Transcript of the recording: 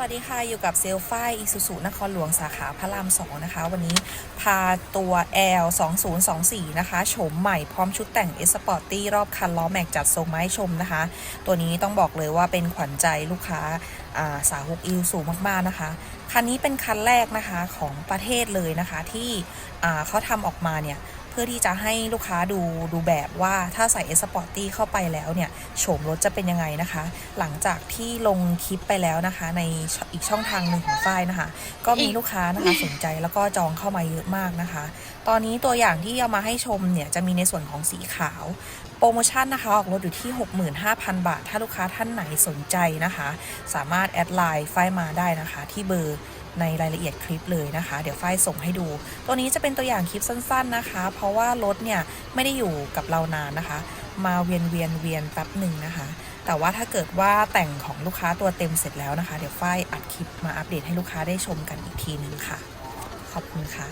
วัสดีค่ะ อยู่กับเซลฟ้ายอิสุสุนครหลวงสาขาพระรามสองนะคะ วันนี้พาตัว L 2024นะคะโฉมใหม่พร้อมชุดแต่ง S Sporty รอบคันล้อแม็กจัดทรงมาให้ชมนะคะ ตัวนี้ต้องบอกเลยว่าเป็นขวัญใจลูกค้าาสาวกอิสุมากๆนะคะ คันนี้เป็นคันแรกนะคะของประเทศเลยนะคะที่เขาทำออกมาเนี่ย พื่อที่จะให้ลูกค้าดูดูแบบว่าถ้าใส่ S Sporty เข้าไปแล้วเนี่ยโฉมรถจะเป็นยังไงนะคะ หลังจากที่ลงคลิปไปแล้วนะคะ ในช่องอีกช่องทางหนึ่งของฝ้ายนะคะ ก็มีลูกค้านะคะสนใจแล้วก็จองเข้ามาเยอะมากนะคะ ตอนนี้ตัวอย่างที่เอามาให้ชมเนี่ยจะมีในส่วนของสีขาวโปรโมชั่นนะคะออกรถอยู่ที่ 65,000 บาท ถ้าลูกค้าท่านไหนสนใจนะคะ สามารถแอดไลน์ฝ้ายมาได้นะคะ ที่เบอร์ ในรายละเอียดคลิปเลยนะคะ เดี๋ยวฝ้ายส่งให้ดู ตัวนี้จะเป็นตัวอย่างคลิปสั้น ๆนะคะ เพราะว่ารถเนี่ยไม่ได้อยู่กับเรานานนะคะ มาเวียนเวียนเวียนแป๊บหนึ่งนะคะ แต่ว่าถ้าเกิดว่าแต่งของลูกค้าตัวเต็มเสร็จแล้วนะคะ เดี๋ยวฝ้ายอัดคลิปมาอัปเดตให้ลูกค้าได้ชมกันอีกทีนึงค่ะ ขอบคุณค่ะ